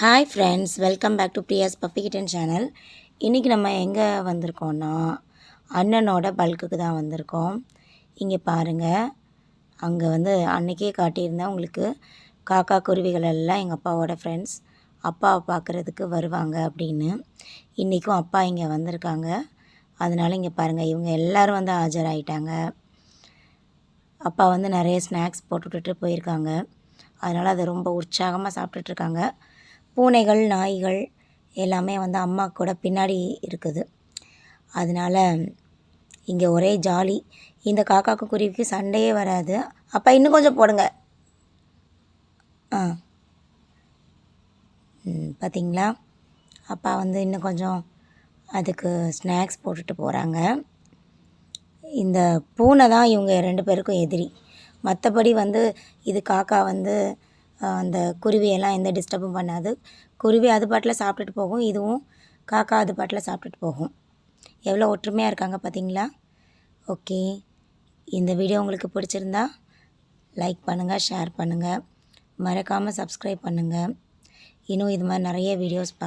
Hi friends welcome back to Priya's puppy kitten channel இன்றைக்கி நம்ம எங்கே வந்திருக்கோம்னா அண்ணனோட பல்க்குக்கு தான் வந்திருக்கோம். இங்கே பாருங்கள் அங்கே வந்து அன்றைக்கே காட்டியிருந்தேன் உங்களுக்கு காக்கா குருவிகள் எல்லாம் எங்கள் அப்பாவோட ஃப்ரெண்ட்ஸ் அப்பாவை பார்க்குறதுக்கு வருவாங்க அப்படின்னு. இன்றைக்கும் அப்பா இங்கே வந்திருக்காங்க. அதனால் இங்கே பாருங்கள் இவங்க எல்லோரும் வந்து ஆஜராகிட்டாங்க அப்பா வந்து நிறைய ஸ்நாக்ஸ் போட்டுவிட்டுட்டு போயிருக்காங்க. அதனால் அதை ரொம்ப உற்சாகமாக சாப்பிட்டுட்ருக்காங்க பூனைகள் நாய்கள் எல்லாமே வந்து அம்மா கூட பின்னாடி இருக்குது. அதனால் இங்கே ஒரே ஜாலி. இந்த காக்காக்கு குருவிக்கு சண்டையே வராது. அப்போ இன்னும் கொஞ்சம் போடுங்க. ஆ. ம், பார்த்தீங்களா அப்பா வந்து இன்னும் கொஞ்சம் அதுக்கு ஸ்நாக்ஸ் போட்டுட்டு போகிறாங்க இந்த பூனை தான் இவங்க ரெண்டு பேருக்கும் எதிரி. மற்றபடி வந்து இது காக்கா வந்து அந்த குருவியெல்லாம் எந்த டிஸ்டர்பும் பண்ணாது. குருவி அது பாட்டில் சாப்பிட்டுட்டு போகும் இதுவும் காக்கா அது பாட்டில் சாப்பிட்டுட்டு போகும். எவ்வளோ ஒற்றுமையாக இருக்காங்க பார்த்தீங்களா ஓகே. இந்த வீடியோ உங்களுக்கு பிடிச்சிருந்தா லைக் பண்ணுங்கள் ஷேர் பண்ணுங்கள் மறக்காமல் சப்ஸ்கிரைப் பண்ணுங்கள் இன்னும் இது மாதிரி நிறைய வீடியோஸ் பார்க்க